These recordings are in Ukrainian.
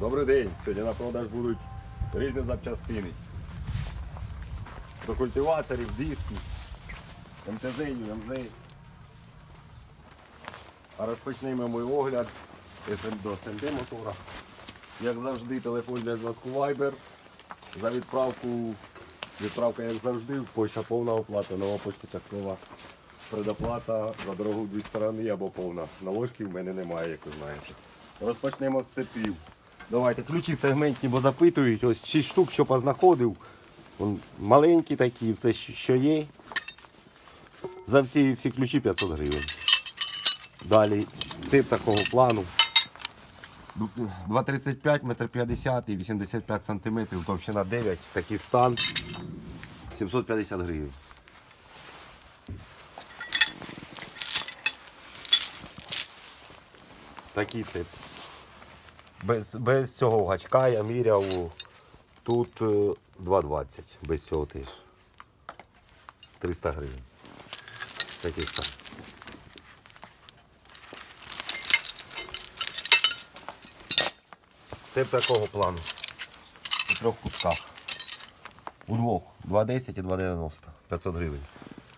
Добрий день. Сьогодні на продаж будуть різні запчастини. До культиваторів, дисків, МТЗ, ЮМЗ. А розпочнемо мій огляд до СМД мотора. Як завжди, телефон для зв'язку Viber. За відправку, відправка як завжди, почта повна оплата, нова почта часткова. Предоплата за дорогу дві сторони або повна. Наложки в мене немає, як ви знаєте. Розпочнемо з цепів. Давайте, ключі сегментні, бо запитують. Ось 6 штук, що познаходив. Вон маленькі такі, це що є. За всі, всі ключі 500 гривень. Далі цеп такого плану. 2,35, метр 50 і 85 сантиметрів, товщина 9, такий стан. 750 гривень. Такий цеп. Без, без цього гачка я міряв тут е, 2,20, без цього теж. 300 гривень. Такий стан. Це такого плану. У трьох кусках. У двох. 2,10 і 2,90. 500 гривень.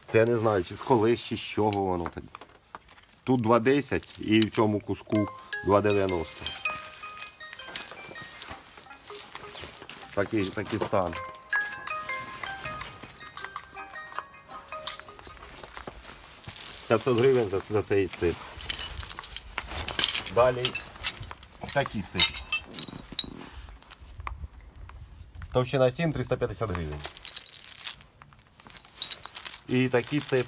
Це я не знаю, чи з колес, чи з чого воно. Тут 2,10 і в цьому куску 2,90. Такий, такий стан. «500 гривень за, за цей цеп. Далі такий цеп. Товщина 7 350 гривень. І такий цеп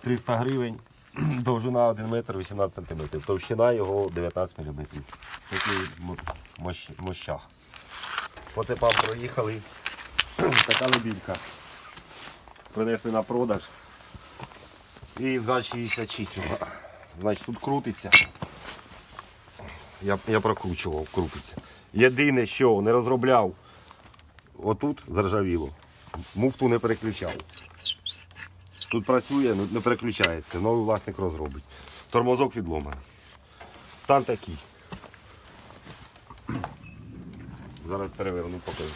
300 гривень. Довжина 1 метр 18 сантиметрів. Товщина його 19 мм. Такий м- мощ, мощах. По цепам проїхали. Така лебідка. Принесли на продаж. І за 66. вона. Значить тут крутиться. Я, я прокручував, крутиться. Єдине, що не розробляв, отут заржавіло. Муфту не переключав. Тут працює, ну, не переключається. Новий власник розробить. Тормозок відломаний. Стан такий. Зараз переверну покажу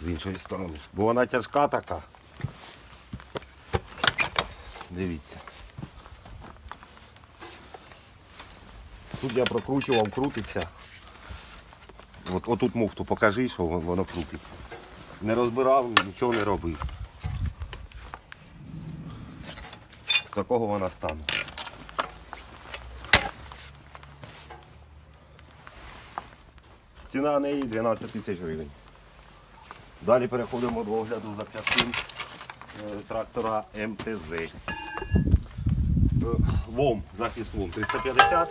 з іншої сторони. Бо вона тяжка така. Дивіться. Тут я прокручував, крутиться. От, отут муфту покажи, що воно крутиться. Не розбирав, нічого не робив. Такого вона стану. Ціна неї 12 тисяч гривень. Далі переходимо до огляду запчастин е, трактора МТЗ. Е, ВОМ, захист ВОМ 350.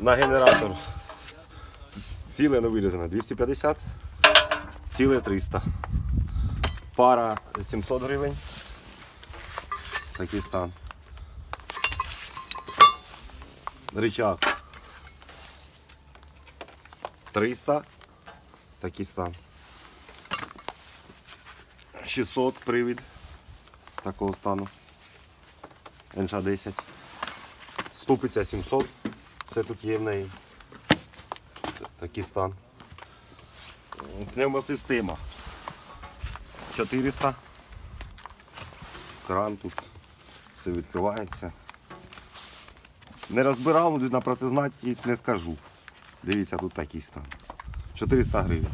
На генератор ціле не вирізане 250, ціле 300. Пара 700 гривень. Такий стан. Рычаг 300. Такий стан. 600 привід такого стану. НШ-10. Ступиця 700. Це тут є в неї. Такий стан. Пневмосистема. 400. Кран тут. Все відкривається. Не розбирав, на працезнатність не скажу. Дивіться, тут такий стан. 400 гривень.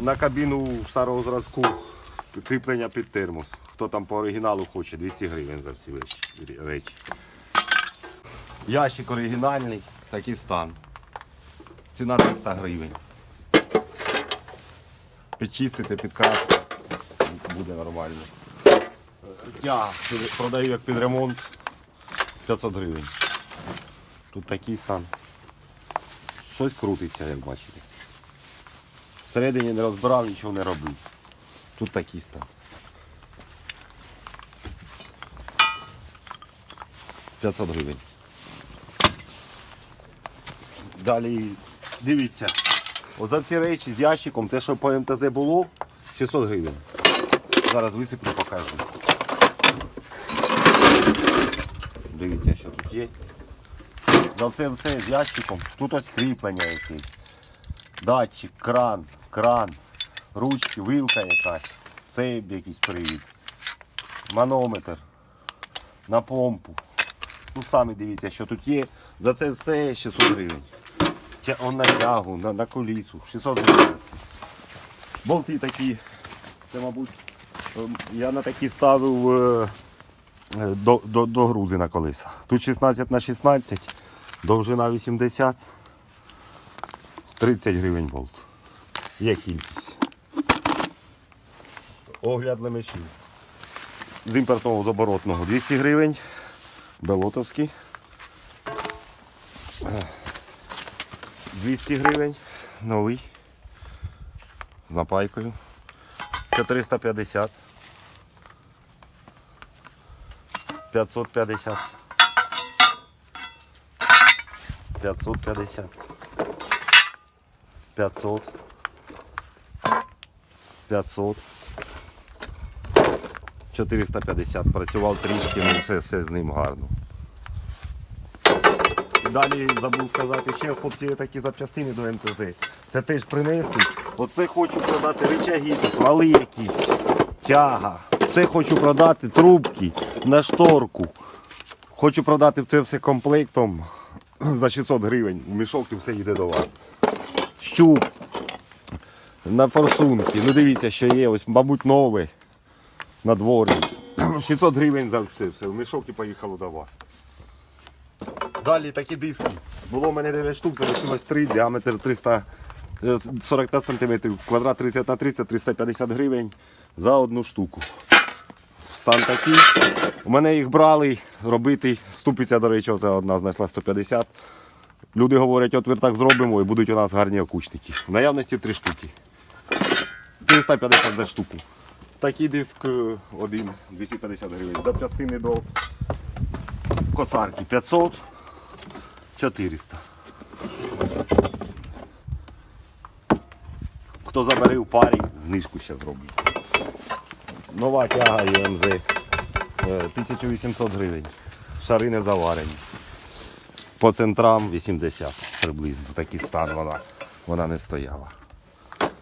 На кабіну старого зразку кріплення під термос. Хто там по оригіналу хоче, 200 гривень за всі речі-. Ящик оригінальний, такий стан. Ціна 300 гривень. Підчистити, підкрасити, буде нормально. Я продаю як під ремонт 500 гривень. Тут такий стан. Щось крутиться, як бачите. Всередині не розбирав, нічого не робив. Тут такий стан. 500 гривень. Далі дивіться. От за ці речі з ящиком, те, що по МТЗ було, 600 гривень. Зараз висиплю, покажу. Дивіться, що тут є. За це все з ящиком. Тут ось кріплення якесь. Датчик, кран, кран, ручки, вилка якась, цейб якийсь привід, манометр на помпу. Ну самі дивіться, що тут є. За це все 600 гривень. Он на тягу, на, на колісу, 600 гривень. Болти такі. Це, мабуть, ем, я на такі ставив е, е, до, до, до грузи на колеса. Тут 16 на 16, довжина 80, 30 гривень болт. Є кількість. Огляд лемешів. З імпортного з оборотного 200 гривень. Белотовський. Е, 200 гривень. Новий. З напайкою. 450. 550. 550. 500. 500. 450. Працював трішки, ну все, все з ним гарно. Далі забув сказати, ще хлопці такі запчастини до МТЗ. Це теж принесли. Оце хочу продати рычаги, тут мали якісь, тяга. Це хочу продати трубки на шторку. Хочу продати це все комплектом за 600 гривень. В мішок і все йде до вас. Щуп на форсунки. Ну дивіться, що є. Ось, мабуть, нове на дворі. 600 гривень за все, все. В мішок і поїхало до вас. Далі такі диски. Було в мене 9 штук, залишилось 3, діаметр 345 см, квадрат 30 на 30, 350 гривень за одну штуку. Стан такий. У мене їх брали робити. Ступиця, до речі, це одна знайшла 150. Люди говорять, от так зробимо і будуть у нас гарні окучники. В наявності 3 штуки. 350 за штуку. Такий диск е, один 250 гривень. Запчастини до косарки 500, 400. Хто забере в парі, знижку ще зроблю. Нова тяга ЄМЗ. е, 1800 гривень. Шари не заварені. По центрам 80 приблизно. Такий стан вона, вона не стояла.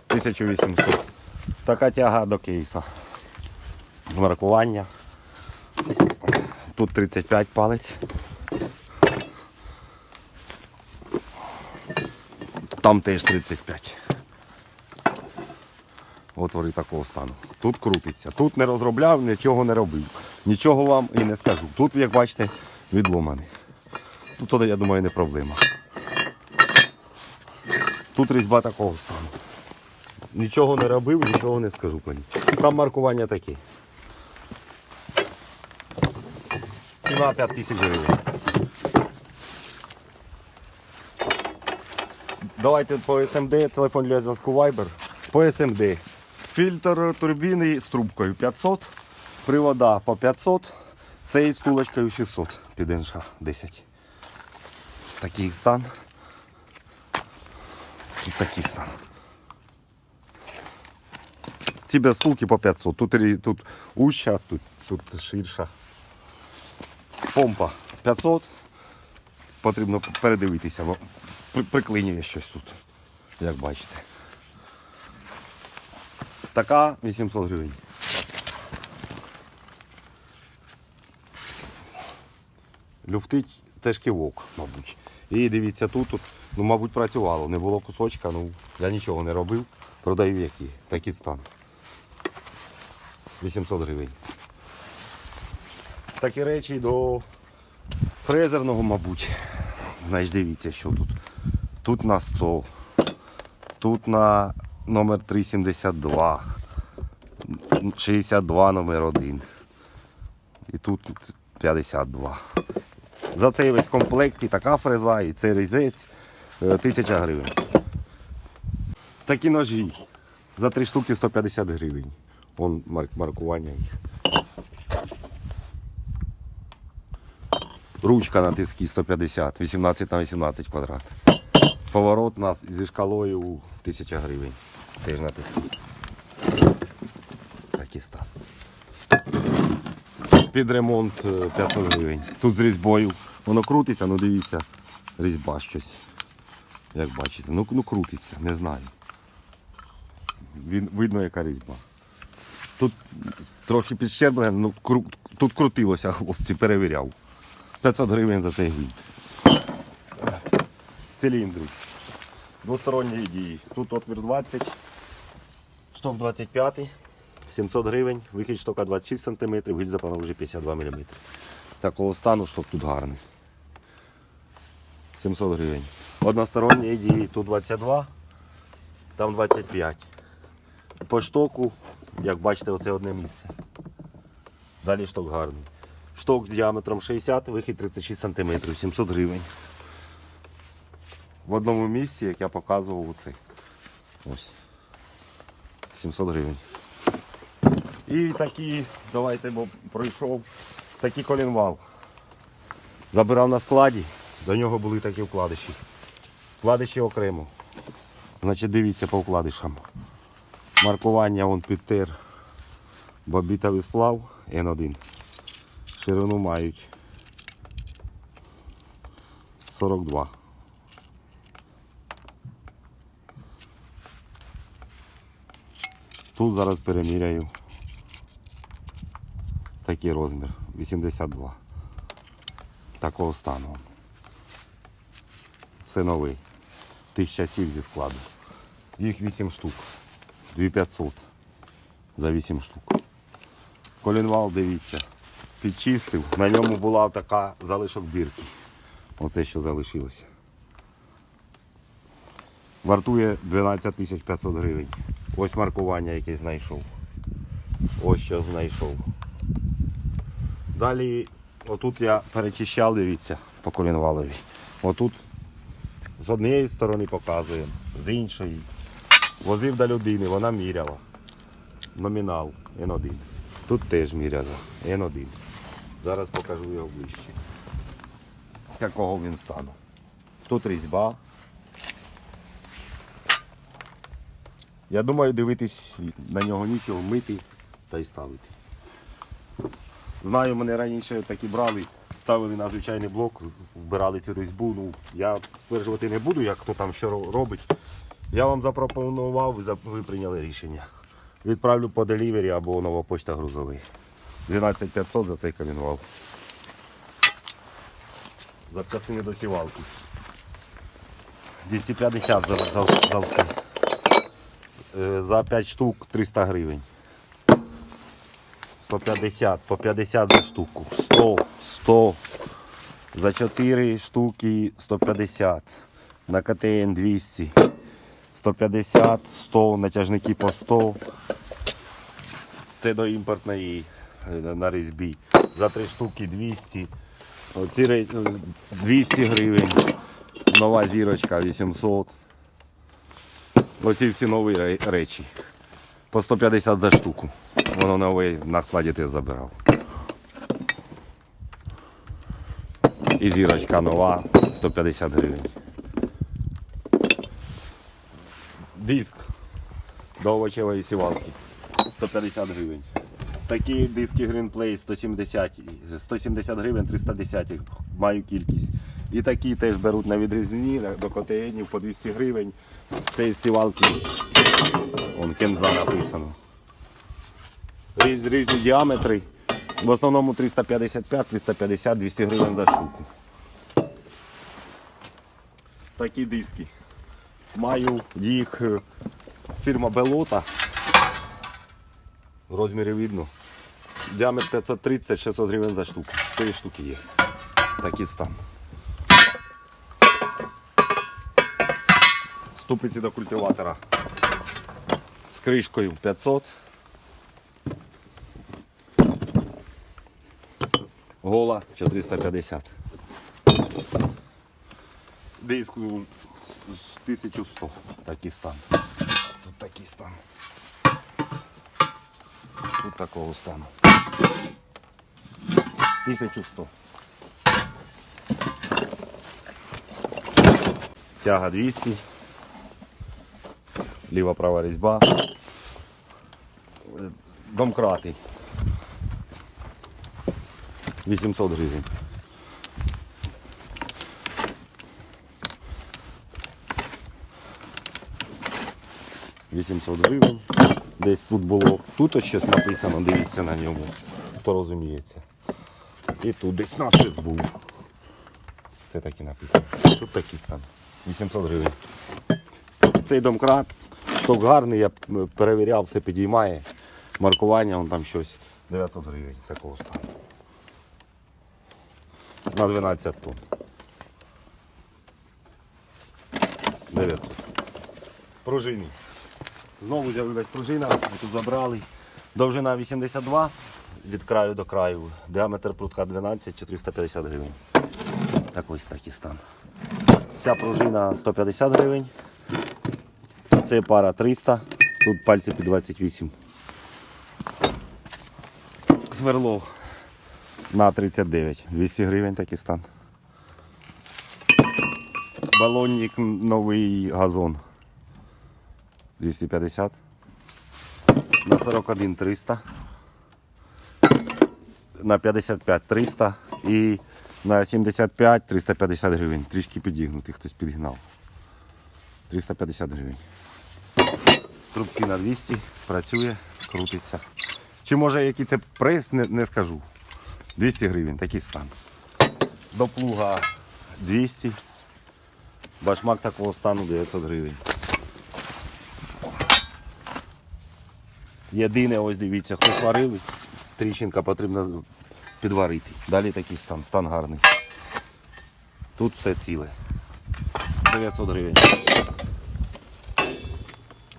1800. Така тяга до кейса. З маркування. Тут 35 палець. Там теж 35. Отвори такого стану. Тут крутиться. Тут не розробляв, нічого не робив. Нічого вам і не скажу. Тут, як бачите, відломаний. Тут, я думаю, не проблема. Тут різьба такого стану. Нічого не робив, нічого не скажу по. Там маркування таке. Ціна 5 тисяч гривень. Давайте по СМД, телефон для зв'язку Viber. По СМД. Фільтр турбіни з трубкою 500, привода по 500, цей з тулочкою 600 під НШ 10. Такий стан. Тут такий стан. Ці без втулки по 500. Тут, тут уща, тут, тут ширша. Помпа 500. Потрібно передивитися, бо приклинює щось тут, як бачите. Така 800 гривень. Люфтить це ж кивок, мабуть. І дивіться, тут, тут ну, мабуть, працювало. Не було кусочка, ну я нічого не робив. Продаю які. Такий стан. 800 гривень. Такі речі до фрезерного, мабуть. Значить, дивіться, що тут. Тут на 100. Тут на номер 372. 62 номер 1. І тут 52. За цей весь комплект і така фреза, і цей різець е, 1000 гривень. Такі ножі. За три штуки 150 гривень. Вон марк- маркування їх. Ручка на тиски 150, 18 на 18 квадрат. Поворот у нас зі шкалою 1000 гривень. Теж на тиски. Такий стан. Під ремонт е, 500 гривень. Тут з різьбою. Воно крутиться, ну дивіться. різьба щось. Як бачите. Ну, ну крутиться, не знаю. Видно, яка різьба. Тут трохи підщерблене, ну кру, тут крутилося, хлопці, перевіряв. 500 гривень за цей гвинт. Циліндри. Двосторонньої дії. Тут отвір 20, шток 25, 700 гривень, вихід штока 26 см, гільза пана вже 52 мм. Такого стану шток тут гарний. 700 гривень. Односторонньої дії тут 22, там 25. По штоку, як бачите, оце одне місце. Далі шток гарний. Шток діаметром 60, вихід 36 см, 700 гривень. В одному місці, як я показував оце. Ось. 700 гривень. І такі, давайте, бо пройшов, такий колінвал. Забирав на складі, до нього були такі вкладиші. Вкладиші окремо. Значить, дивіться по вкладишам. Маркування вон підтер бобітовий сплав Н1. Ширину мають 42. Тут зараз переміряю такий розмір 82. Такого стану. Все новий. Тих часів зі складу. Їх 8 штук. 2500 за 8 штук. Колінвал, дивіться, підчистив. На ньому була така залишок бірки. Оце що залишилося. Вартує 12 500 гривень. Ось маркування, яке знайшов. Ось що знайшов. Далі, отут я перечищав, дивіться, по колінвалові. Отут з однієї сторони показуємо, з іншої. Возив до людини, вона міряла. Номінал Н1. Тут теж міряла Н1. Зараз покажу його ближче. Якого він стану. Тут різьба. Я думаю, дивитись на нього нічого, мити та й ставити. Знаю, мене раніше такі брали, ставили на звичайний блок, вбирали цю різьбу. Ну, я стверджувати не буду, як хто там що робить. Я вам запропонував, ви прийняли рішення. Відправлю по делівері або нова почта грузовий. 12500 за цей камінвал. Запчастини до сівалки. 250 за, за, за все. Е, За 5 штук 300 гривень. 150, по 50 за штуку. 100, 100. За 4 штуки 150. На КТН 200. 150, 100, натяжники по 100. Це до імпортної е, на різьбі. За 3 штуки 200. Оці е, 200 гривень. Нова зірочка 800. Оці всі нові речі. По 150 за штуку. Воно нове на складі ти забирав. І зірочка нова 150 гривень. Диск до овочевої сівалки 150 гривень. Такі диски Greenplay 170, 170 гривень 310 їх маю кількість. І такі теж беруть на відрізні до котеїнів по 200 гривень. Це із сівалки. Вон кенза написано. Різ, різні діаметри. В основному 355, 350, 200 гривень за штуку. Такі диски. Маю їх е, фірма Белота. Розміри видно. Діаметр 530-600 гривень за штуку. 4 штуки є. Такий стан. Ступиці до культиватора з кришкою 500. Гола 450. Диску з 1100. Такий стан. Тут такий стан. Тут такого стану. 1100. Тяга 200 ліва-права різьба. Домкрати. 800 гривень. Вісімсот гривень. Десь тут було, тут ось щось написано, дивіться на ньому, хто розуміється. І тут десь напис був. Все таки написано. Тут такий стан. 800 гривень. Цей домкрат шток гарний, я перевіряв, все підіймає. Маркування, вон там щось 900 гривень такого стану. На 12 тонн. 900. Пружини. Знову з'явилась пружина, тут забрали. Довжина 82 від краю до краю. Діаметр прутка 12 450 гривень. Так ось такий стан. Ця пружина 150 гривень. Це пара 300. Тут пальці під 28. Сверло на 39. 200 гривень такий стан. Балонник новий газон. 250. На 41 300. На 55 300 і на 75 350 гривень. Трішки підігнутий, хтось підгнав. 350 гривень. Трубці на 200, працює, крутиться. Чи може який це прес, не, не скажу. 200 гривень, такий стан. До плуга 200. Башмак такого стану 900 гривень. Єдине, ось дивіться, хто сварили, тріщинка потрібно підварити. Далі такий стан, стан гарний. Тут все ціле. 900 гривень.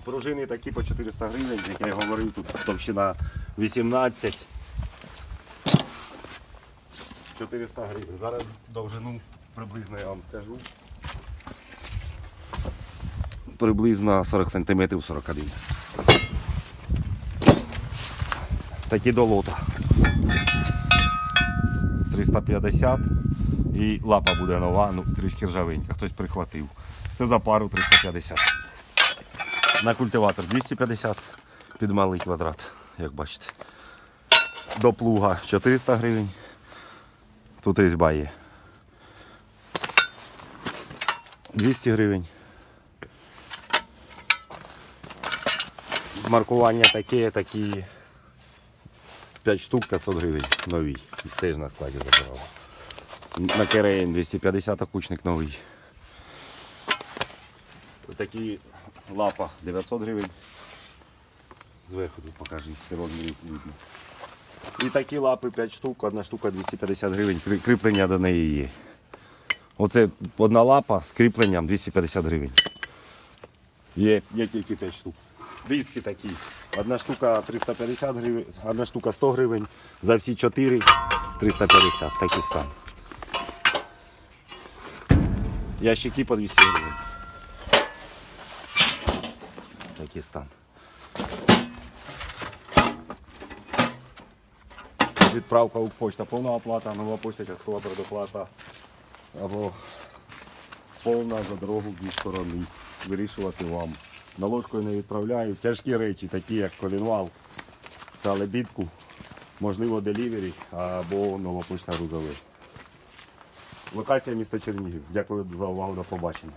Пружини такі по 400 гривень, як я говорив, тут товщина 18. 400 гривень. Зараз довжину приблизно я вам скажу. Приблизно 40 см 41. Такі до лота. 350 і лапа буде нова, ну трішки ржавенька, хтось прихватив. Це за пару 350. На культиватор 250 під малий квадрат, як бачите. До плуга 400 гривень. Тут різьба є. 200 гривень. Маркування таке, такі 5 штук 500 гривень нові. Теж на складі забирав. На Керейн 250 окучник новий. Такі лапа 900 гривень. Зверху тут видно. І такі лапи 5 штук, одна штука 250 гривень, кріплення до неї є. Оце одна лапа з кріпленням 250 гривень. Є, є тільки 5 штук. Диски такі. Одна штука 350 гривень, одна штука 100 гривень. За всі 4 350. Такий стан. Ящики по 200 гривень. Такий стан. Відправка у почта, повна оплата, нова почта, часткова предоплата. Або повна за дорогу дві сторони. Вирішувати вам. Наложкою не відправляю. Тяжкі речі, такі як колінвал та лебідку. Можливо, делівері або нова почта грузовий. Локація міста Чернігів. Дякую за увагу, до побачення.